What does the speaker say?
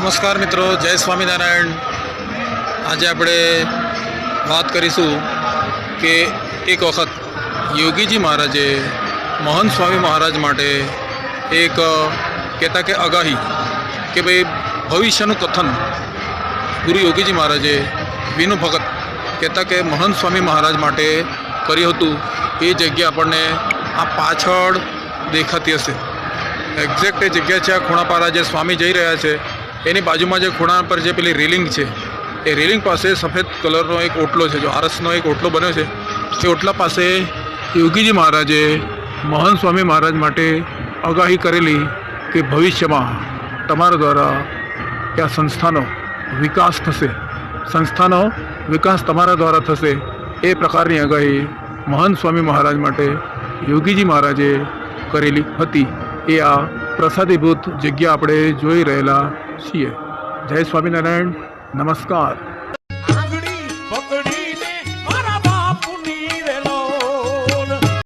નમસ્કાર મિત્રો, જય સ્વામિનારાયણ. આજે આપણે વાત કરીશું કે એક વખત યોગીજી મહારાજે મોહન સ્વામી મહારાજ માટે એક કહેતા કે આગાહી કે ભાઈ ભવિષ્યનું કથન ગુરુ યોગીજી મહારાજે વિનુ ભગત કહેતા કે મહંત સ્વામી મહારાજ માટે કર્યું હતું. એ જગ્યા આપણને આ પાછળ દેખાતી હશે. એક્ઝેક્ટ એ જગ્યા છે આ ખૂણાપારા જે સ્વામી જઈ રહ્યા છે. એની બાજુમાં જે ખૂણા પર જે પેલી રેલિંગ છે, એ રેલિંગ પાસે સફેદ કલરનો એક ઓટલો છે. જો આરસનો એક ઓટલો બન્યો છે, એ ઓટલા પાસે યોગીજી મહારાજે મહાન સ્વામી મહારાજ માટે આગાહી કરેલી કે ભવિષ્યમાં તમારા દ્વારા કે આ સંસ્થાનો વિકાસ થશે, સંસ્થાનો વિકાસ તમારા દ્વારા થશે, એ પ્રકારની આગાહી મહાન સ્વામી મહારાજ માટે યોગીજી મહારાજે કરેલી હતી. એ આ પ્રસાદીભૂત જગ્યા આપણે જોઈ રહેલા છીએ. જય સ્વામિનારાયણ. નમસ્કાર.